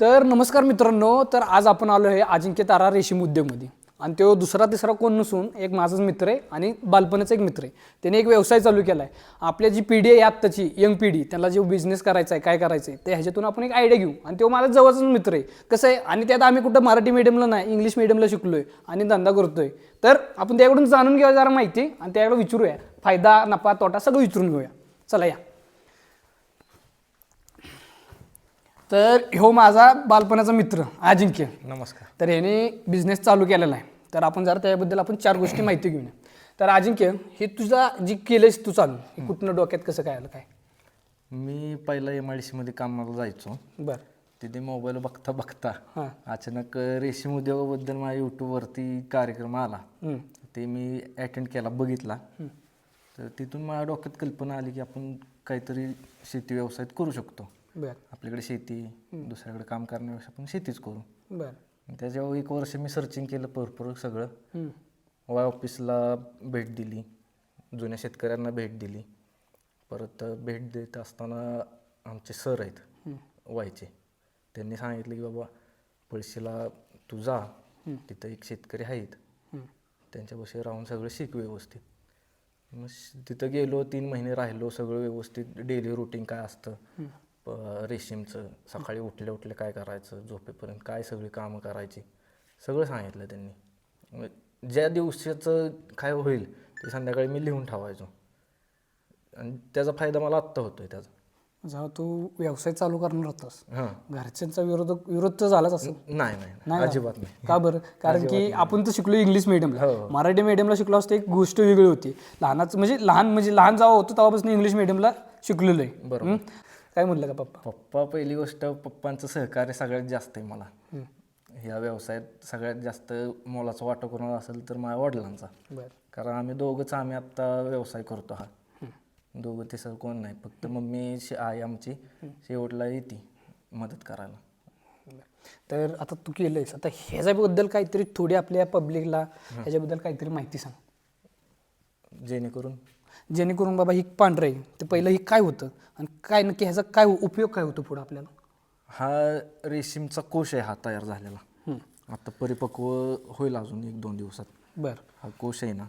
तर नमस्कार मित्रांनो तर आज आपण आलो आहे अजिंक्य तारा रेशीम उद्योगमध्ये. आणि तो दुसरा तिसरा कोण नसून एक माझाच मित्र आहे आणि बालपणाचा एक मित्र आहे. त्याने एक व्यवसाय चालू केला आहे आपल्या जी पिढी आहे आत्ताची यंग पिढी त्याला जे बिझनेस करायचा आहे काय करायचं आहे ते ह्याच्यातून आपण एक आयडिया घेऊ. आणि तो माझा जवळचाच मित्र आहे. कसं आहे? आणि त्यात आम्ही कुठं मराठी मीडियमला नाही इंग्लिश मीडियमला शिकलो आहे आणि धंदा करतो आहे तर आपण त्याकडून जाणून घेऊया जरा माहिती आणि त्याकडे विचारूया. फायदा नफा तोटा सगळं विचारून घेऊया. चला या. तर ह्यो माझा बालपणाचा मित्र अजिंक्य नमस्कार. तर ह्याने बिझनेस चालू केलेला आहे. तर आपण जरा त्याबद्दल आपण चार गोष्टी माहिती घेऊया तर अजिंक्य हे तुझा जी केलंयस तू चालू हे कुठनं डोक्यात कसं काय आलं काय? मी पहिला एम आय डी सीमध्ये कामाला जायचो. बरं. तिथे मोबाईल बघता बघता अचानक रेशीम उद्योगाबद्दल माझ्या यूट्यूबवरती कार्यक्रम आला. ते मी अटेंड केला बघितला. तर तिथून माझ्या डोक्यात कल्पना आली की आपण काहीतरी शेती व्यवसायात करू शकतो. बरं. आपल्याकडे शेती दुसऱ्याकडे काम करण्यापेक्षा आपण शेतीच करू. बरं. त्याच्यावर एक वर्ष मी सर्चिंग केलं भरपूर सगळं. वाय ऑफिसला भेट दिली. जुन्या शेतकऱ्यांना भेट दिली. परत भेट देत असताना आमचे सर आहेत वायचे. त्यांनी सांगितलं की बाबा पळशीला तू जा. तिथं एक शेतकरी आहेत. त्यांच्यापाशी राहून सगळं शिक व्यवस्थित. मग तिथं गेलो तीन महिने राहिलो सगळं व्यवस्थित. डेली रुटीन काय असतं? रेशीमचं सकाळी उठल्या उठल्या काय करायचं झोपेपर्यंत काय सगळी कामं करायची सगळं सांगितलं त्यांनी. मग ज्या दिवसाचं काय होईल ते संध्याकाळी मी लिहून ठेवायचो. आणि त्याचा फायदा मला आत्ता होतोय त्याचा. जेव्हा तू व्यवसाय चालू करणार होतास हां. घरच्यांचा विरोध विरोध तर झालाच असं नाही नाही? अजिबात नाही. का बरं? कारण की आपण तर शिकलो इंग्लिश मिडियमला हो. मराठी मिडियमला शिकलो असतो एक गोष्ट वेगळी होती. लहानाचं म्हणजे लहान म्हणजे लहान जेव्हा होतो तेव्हापासून इंग्लिश मिडियमला शिकलेलो आहे बरोबर. काय म्हणलं का पप्पा? पप्पा पहिली गोष्ट पप्पांचं सहकार्य सगळ्यात जास्त आहे मला. ह्या व्यवसायात सगळ्यात जास्त मोलाचा वाटा कोणाला असेल तर माझ्या वडिलांचा. बरं. कारण आम्ही दोघंच आम्ही आत्ता व्यवसाय करतो हा. दोघं तिसरं कोण नाही फक्त मम्मी शे- आई आमची शेवटला येते मदत करायला. तर आता तू केलंयस. आता ह्याच्याबद्दल काहीतरी थोडी आपल्या पब्लिकला ह्याच्याबद्दल काहीतरी माहिती सांग. जेणेकरून जेणेकरून बाबा ही पांढरं आहे. ते पहिलं ही काय होतं? आणि काय नक्की ह्याचा काय उपयोग काय होतो पुढं आपल्याला? हा रेशीमचा कोश आहे हा तयार झालेला. आता परिपक्व होईल अजून एक दोन दिवसात. बरं. हा कोश आहे ना?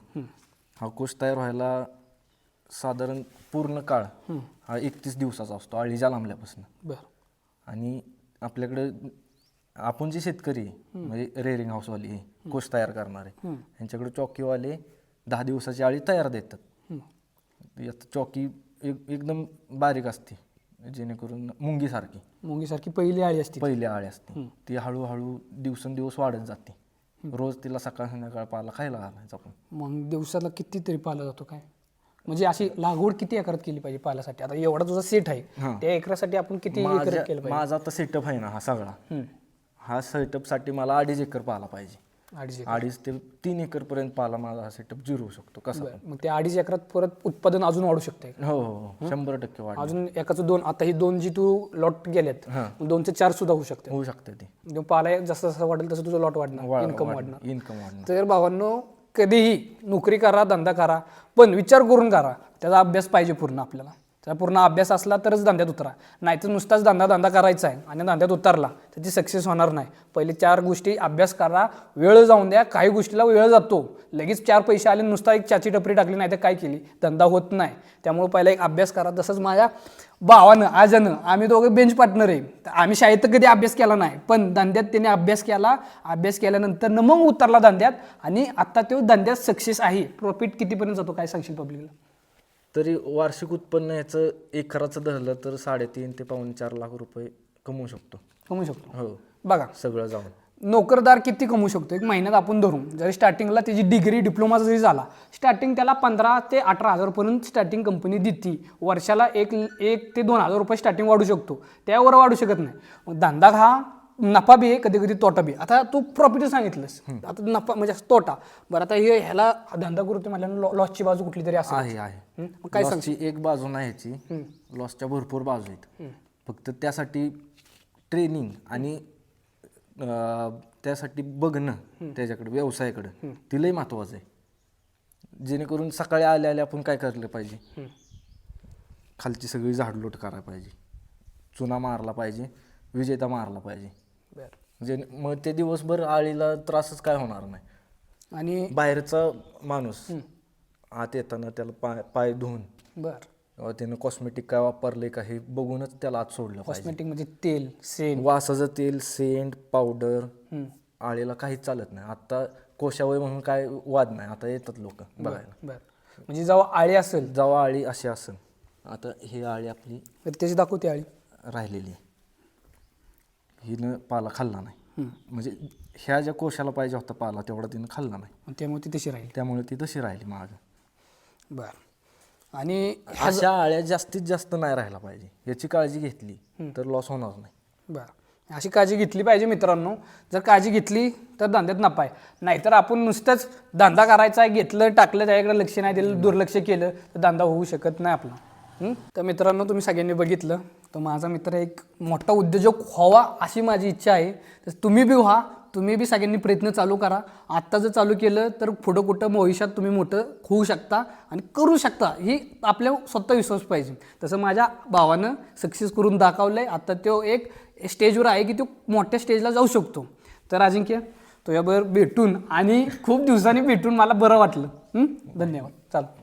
हा कोश तयार व्हायला साधारण पूर्ण काळ हा एकतीस दिवसाचा असतो अळीजा लांबल्यापासून. बरं. आणि आपल्याकडे आपण जे शेतकरी म्हणजे रेअरिंग हाऊसवाले कोश तयार करणारे यांच्याकडे चौकीवाले दहा दिवसाची आळी तयार देतात. यात चौकी एक एकदम बारीक असते जेणेकरून मुंगीसारखी. मुंगीसारखी पहिली आळी असते पहिली आळी असते. ती हळूहळू दिवसेंदिवस वाढत जाते. रोज तिला सकाळ संध्याकाळ पाला खायला घालायचा आपण. मग दिवसाला किती तरी पाला जातो काय? म्हणजे अशी लागवड किती एकरात केली पाहिजे पाल्यासाठी आता एवढा तुझा सेट आहे. त्या एकरासाठी आपण किती एकरात केलं पाहिजे? माझा आता सेटअप आहे ना हा सगळा. हा सेटअपसाठी मला अडीच एकर पाला पाहिजे. अडीच एकर. अडीच ते तीन एकर पर्यंत पाला माझा हा सेटअप जिरू शकतो कसा. मग त्या अडीच एकरात परत उत्पादन अजून वाढू शकते हो हो हो. शंभर टक्के वाढ अजून एकाचं दोन आता ही दोन जी तू लॉट गेलेत हां. मग दोनचे चार सुद्धा होऊ शकते होऊ शकते ते. पाला जसं जसं वाढेल तसं तुझं लॉट वाढणार इन्कम वाढणार इन्कम वाढणार. तर भावांनो कधीही नोकरी करा धंदा करा पण विचार करून करा त्याचा अभ्यास पाहिजे पूर्ण आपल्याला. त्याचा पूर्ण अभ्यास असला तरच धंद्यात उतरा. नाहीतर नुसताच धंदा धंदा करायचा आहे आणि धंद्यात उतरला तर ती सक्सेस होणार नाही. पहिले चार गोष्टी अभ्यास करा वेळ जाऊन द्या. काही गोष्टीला वेळ जातो. लगेच चार पैसे आले नुसता एक चाची टपरी टाकली नाही तर काय केली? धंदा होत नाही. त्यामुळे पहिला एक अभ्यास करा. तसंच माझ्या भावानं आजानं आम्ही दोघं बेंच पार्टनर आहे. तर आम्ही शाळेत कधी अभ्यास केला नाही. पण धंद्यात त्याने अभ्यास केला. अभ्यास केल्यानंतर मग उतरला धंद्यात आणि आत्ता तो धंद्यात सक्सेस आहे. प्रॉफिट कितीपर्यंत जातो? काय सांगशील पब्लिकला तरी वार्षिक उत्पन्न याचं एकराचं धरलं तर साडेतीन ते पावणे चार लाख रुपये कमवू शकतो. कमवू शकतो. हो. बघा. सगळं जाऊन. नोकरदार किती कमवू शकतो? एक महिन्यात आपण धरून जरी स्टार्टिंगला त्याची डिग्री डिप्लोमा जरी झाला स्टार्टिंग त्याला पंधरा ते अठरा हजारपर्यंत स्टार्टिंग कंपनी देते. वर्षाला एक एक ते दोन हजार रुपये स्टार्टिंग वाढू शकतो. त्यावर वाढू शकत नाही. मग धंदा हा नफा बी आहे कधी कधी तोटा बी आता तू प्रॉफिट सांगितलंस. आता नफा म्हणजे तोटा. बरं आता हे ह्याला धंदा करू मला लॉसची बाजू कुठली तरी आहे आहे? मग काय लॉसची एक बाजू नाही ह्याची. लॉसच्या भरपूर बाजू आहेत. फक्त त्यासाठी ट्रेनिंग आणि त्यासाठी बघणं त्याच्याकडे व्यवसायाकडं तिलाही महत्वाचं आहे. जेणेकरून सकाळी आले आले आपण काय करलं पाहिजे? खालची सगळी झाडलोट करायला पाहिजे. चुना मारला पाहिजे विजेता मारला पाहिजे. बरं. म्हणजे मग ते दिवसभर आळीला त्रासच काय होणार नाही. आणि बाहेरचा माणूस आत येताना त्याला पाय पाय धुवून बरं. अं, त्यानं कॉस्मेटिक काय वापरले का हे बघूनच त्याला आत सोडलं पाहिजे. कॉस्मेटिक म्हणजे तेल सेन वासाचं तेल सेंट पावडर. आळीला काहीच चालत नाही. आता कोशावय म्हणून काय वाद नाही. आता येतात लोक बघायला. बरं. म्हणजे जेव्हा आळी असेल. जेव्हा आळी अशी असेल. आता ही आळी आपली तर त्याची दाखवते आळी. राहिलेली आहे. हिनं पाला खाल्ला नाही. म्हणजे ह्या ज्या कोशाला पाहिजे होता पाला तेवढा तिनं खाल्ला नाही. त्यामुळे ती तशी राहील. त्यामुळे ती तशी राहिली माग. बरं. आणि अशा आळ्या जास्तीत जास्त नाही राहायला पाहिजे. याची काळजी घेतली तर लॉस होणार नाही. बरं. अशी काळजी घेतली पाहिजे मित्रांनो. जर काळजी घेतली तर धंद्यात नफा आहे नाहीतर आपण नुसतंच धंदा करायचा आहे घेतलं टाकलं त्याच्याकडे लक्ष नाही दिलं दुर्लक्ष केलं तर धंदा होऊ शकत नाही आपला? तर मित्रांनो तुम्ही सगळ्यांनी बघितलं. तर माझा मित्र एक मोठा उद्योजक व्हावा अशी माझी इच्छा आहे. तर तुम्ही बी व्हा. तुम्ही बी सगळ्यांनी प्रयत्न चालू करा. आत्ता जर चालू केलं तर पुढं कुठं भविष्यात तुम्ही मोठं होऊ शकता आणि करू शकता ही आपल्या स्वतः विश्वास पाहिजे. तसं माझ्या भावानं सक्सेस करून दाखवलं आहे आत्ता तो एक स्टेजवर आहे की तो मोठ्या स्टेजला जाऊ शकतो. तर अजिंक्य तुझ्याबरोबर भेटून आणि खूप दिवसांनी भेटून मला बरं वाटलं. धन्यवाद. चालू.